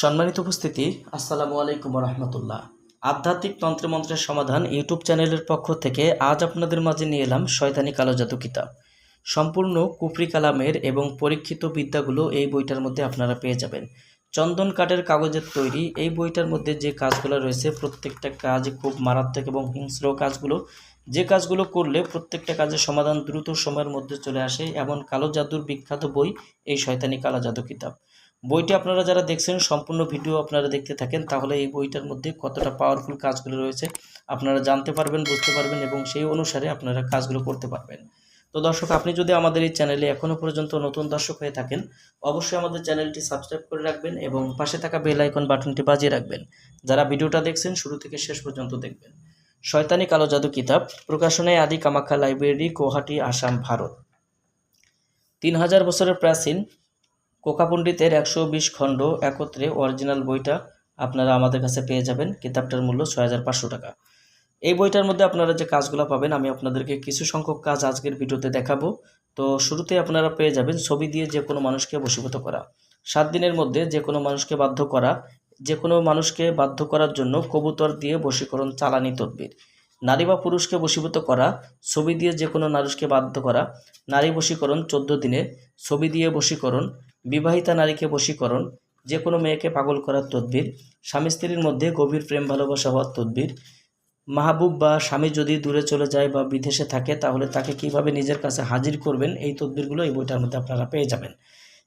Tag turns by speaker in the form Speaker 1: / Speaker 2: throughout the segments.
Speaker 1: সম্মানিত উপস্থিতি, আসসালামু আলাইকুম রহমতুল্লাহ আধ্যাত্মিক তন্ত্র মন্ত্রের সমাধান ইউটিউব চ্যানেলের পক্ষ থেকে আজ আপনাদের মাঝে নিয়ে এলাম শয়তানি কালো জাদু কিতাব। সম্পূর্ণ কুফরি কালামের এবং পরীক্ষিত বিদ্যাগুলো এই বইটার মধ্যে আপনারা পেয়ে যাবেন। চন্দন কাঠের কাগজের তৈরি এই বইটার মধ্যে যে কাজগুলো রয়েছে, প্রত্যেকটা কাজ খুব মারাত্মক এবং হিংস্র কাজগুলো, যে কাজগুলো করলে প্রত্যেকটা কাজের সমাধান দ্রুত সময়ের মধ্যে চলে আসে, এমন কালো জাদুর বিখ্যাত বই এই শয়তানি কালো জাদু কিতাব। বইটি আপনারা যারা দেখছেন, সম্পূর্ণ ভিডিও আপনারা দেখতে থাকেন, তাহলে এই বইটার মধ্যে কতটা পাওয়ারফুল কাজগুলো রয়েছে আপনারা জানতে পারবেন, বুঝতে পারবেন এবং সেই অনুসারে আপনারা কাজগুলো করতে পারবেন। তো দর্শক, আপনি যদি আমাদের এই চ্যানেলে এখনও পর্যন্ত নতুন দর্শক হয়ে থাকেন, অবশ্যই আমাদের চ্যানেলটি সাবস্ক্রাইব করে রাখবেন এবং পাশে থাকা বেল আইকন বাটনটি বাজিয়ে রাখবেন। যারা ভিডিওটা দেখছেন, শুরু থেকে শেষ পর্যন্ত দেখবেন। শয়তানি কালো জাদু কিতাব, প্রকাশনায় আদি কামাখ্যা লাইব্রেরি, গুয়াহাটি, আসাম, ভারত। তিন হাজার বছরের প্রাচীন কোকা পণ্ডিতের একশো বিশ খণ্ড একত্রে অরিজিনাল বইটা আপনারা আমাদের কাছে পেয়ে যাবেন। কিতাবটার মূল্য ছয় হাজার পাঁচশো টাকা। এই বইটার মধ্যে আপনারা যে কাজগুলো পাবেন, আমি আপনাদেরকে কিছু সংখ্যক কাজ আজকের ভিডিওতে দেখাবো। তো শুরুতে আপনারা পেয়ে যাবেন ছবি দিয়ে যে কোনো মানুষকে বশীভূত করা। সাত দিনের মধ্যে যে কোনো মানুষকে বাধ্য করা। যে কোনো মানুষকে বাধ্য করার জন্য কবুতর দিয়ে বশীকরণ, চালানি, তদবির। নারী বা পুরুষকে বশীভূত করা, ছবি দিয়ে যে কোনো মানুষকে বাধ্য করা। নারী বশীকরণ, চোদ্দ দিনে। ছবি দিয়ে বশীকরণ বিবাহিতা নারীকে বশীকরণ যে কোনো মেয়েকে পাগল করার তদবির, স্বামী স্ত্রীর মধ্যে গভীর প্রেম ভালোবাসা হওয়ার তদবির, মাহবুব বা স্বামী যদি দূরে চলে যায় বা বিদেশে থাকে, তাহলে তাকে কীভাবে নিজের কাছে হাজির করবেন? এই তদবিরগুলো এই বইটার মধ্যে আপনারা পেয়ে যাবেন।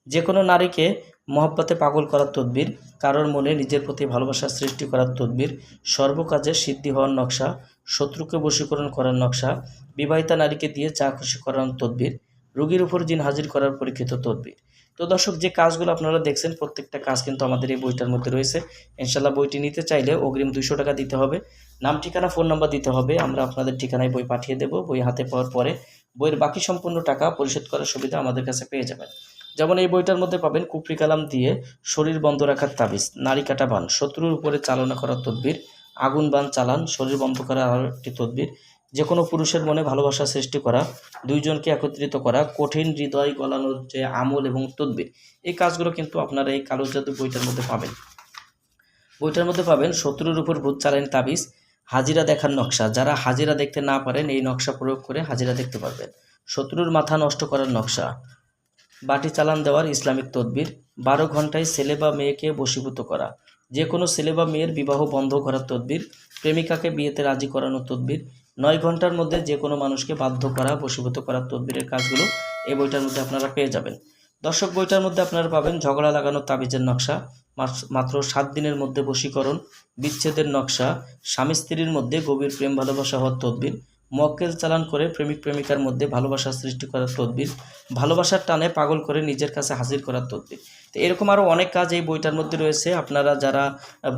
Speaker 1: যে কোনো নারীকে মহব্বতে পাগল করার তদবির, কারোর মনে নিজের প্রতি ভালোবাসা সৃষ্টি করার তদবির, সর্বকাজে সিদ্ধি হওয়ার নকশা, শত্রুকে বশীকরণ করার নকশা, বিবাহিতা নারীকে দিয়ে চা খুশি করার তদবির রোগীর উপর জিন হাজির করার পরীক্ষিত তদবির। তো দর্শক, যে কাজগুলো আপনারা দেখছেন, প্রত্যেকটা কাজ কিন্তু আমাদের এই বইটার মধ্যে রয়েছে। ইনশাল্লাহ বইটি নিতে চাইলে অগ্রিম দুশো টাকা দিতে হবে। নাম, ঠিকানা, ফোন নাম্বার দিতে হবে। আমরা আপনাদের ঠিকানায় বই পাঠিয়ে দেবো। বই হাতে পাওয়ার পরে বইয়ের বাকি সম্পূর্ণ টাকা পরিশোধ করার সুবিধা আমাদের কাছে পেয়ে যাবেন। যেমন এই বইটার মধ্যে পাবেন কুপরি কালাম দিয়ে শরীর বন্ধ রাখার তাবিজ, নারী কাটা বান, শত্রুর উপরে চালনা করার তদবির আগুন বান চালান, শরীর বন্ধ করা আরও একটি তদবির। যে কোনো পুরুষের মনে ভালোবাসা সৃষ্টি করা, দুইজনকে একত্রিত করা, কঠিন হৃদয় গলানোর যে আমল এবং তদবির, এই কাজগুলো কিন্তু আপনারা এই কালো জাদু বইটার মধ্যে পাবেন। বইটার মধ্যে পাবেন শত্রুর উপর ভূত চালান তাবিজ, হাজিরা দেখার নকশা। যারা হাজিরা দেখতে না পারেন, এই নকশা প্রয়োগ করে হাজিরা দেখতে পারবেন। শত্রুর মাথা নষ্ট করার নকশা। বাটি চালান দেওয়ার ইসলামিক তদবির। বারো ঘন্টায় ছেলে বা মেয়েকে বশীভূত করা। যে কোনো ছেলে বা মেয়ের বিবাহ বন্ধ করার তদবির, প্রেমিকাকে বিয়েতে রাজি করানোর তদবির, নয় ঘণ্টার মধ্যে যে কোনো মানুষকে বাধ্য করা, বশীভূত করার তদবিরের কাজগুলো এই বইটার মধ্যে আপনারা পেয়ে যাবেন। দর্শক, বইটার মধ্যে আপনারা পাবেন ঝগড়া লাগানোর তাবিজের নকশা মাত্র সাত দিনের মধ্যে বশীকরণ, বিচ্ছেদের নকশা স্বামী স্ত্রীর মধ্যে গভীর প্রেম ভালোবাসা হওয়ার তদবির মক্কেল চালান করে প্রেমিক প্রেমিকার মধ্যে ভালোবাসা সৃষ্টি করার তদবির, ভালোবাসার টানে পাগল করে নিজের কাছে হাজির করার তদবির। তো এরকম আরও অনেক কাজ এই বইটার মধ্যে রয়েছে। আপনারা যারা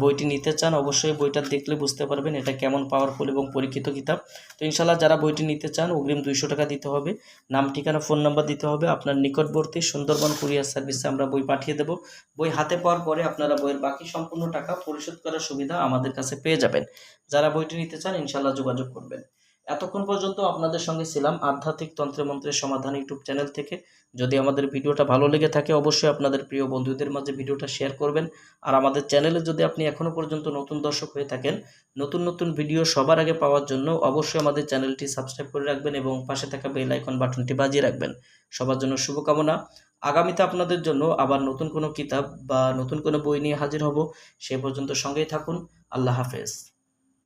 Speaker 1: বইটি নিতে চান অবশ্যই বইটা দেখলে বুঝতে পারবেন এটা কেমন পাওয়ারফুল এবং পরীক্ষিত কিতাব। তো ইনশাল্লাহ যারা বইটি নিতে চান অগ্রিম দুইশো টাকা দিতে হবে। নাম, ঠিকানা, ফোন নাম্বার দিতে হবে। আপনার নিকটবর্তী সুন্দরবন কুরিয়ার সার্ভিসে আমরা বই পাঠিয়ে দেব। বই হাতে পাওয়ার পরে আপনারা বইয়ের বাকি সম্পূর্ণ টাকা পরিশোধ করার সুবিধা আমাদের কাছে পেয়ে যাবেন। যারা বইটি নিতে চান ইনশাল্লাহ যোগাযোগ করবেন। এতক্ষণ পর্যন্ত আপনাদের সঙ্গে ছিলাম আধ্যাত্মিক তন্ত্রে মন্ত্রের সমাধান ইউটিউব চ্যানেল থেকে। যদি আমাদের ভিডিওটা ভালো লেগে থাকে, অবশ্যই আপনাদের প্রিয় বন্ধুদের মাঝে ভিডিওটা শেয়ার করবেন। আর আমাদের চ্যানেলে যদি আপনি এখনও পর্যন্ত নতুন দর্শক হয়ে থাকেন, নতুন নতুন ভিডিও সবার আগে পাওয়ার জন্য অবশ্যই আমাদের চ্যানেলটি সাবস্ক্রাইব করে রাখবেন এবং পাশে থাকা বেল আইকন বাটনটি বাজিয়ে রাখবেন। সবার জন্য শুভকামনা। আগামীতে আপনাদের জন্য আবার নতুন কোনো কিতাব বা নতুন কোনো বই নিয়ে হাজির হব। সে পর্যন্ত সঙ্গেই থাকুন। আল্লাহ হাফেজ।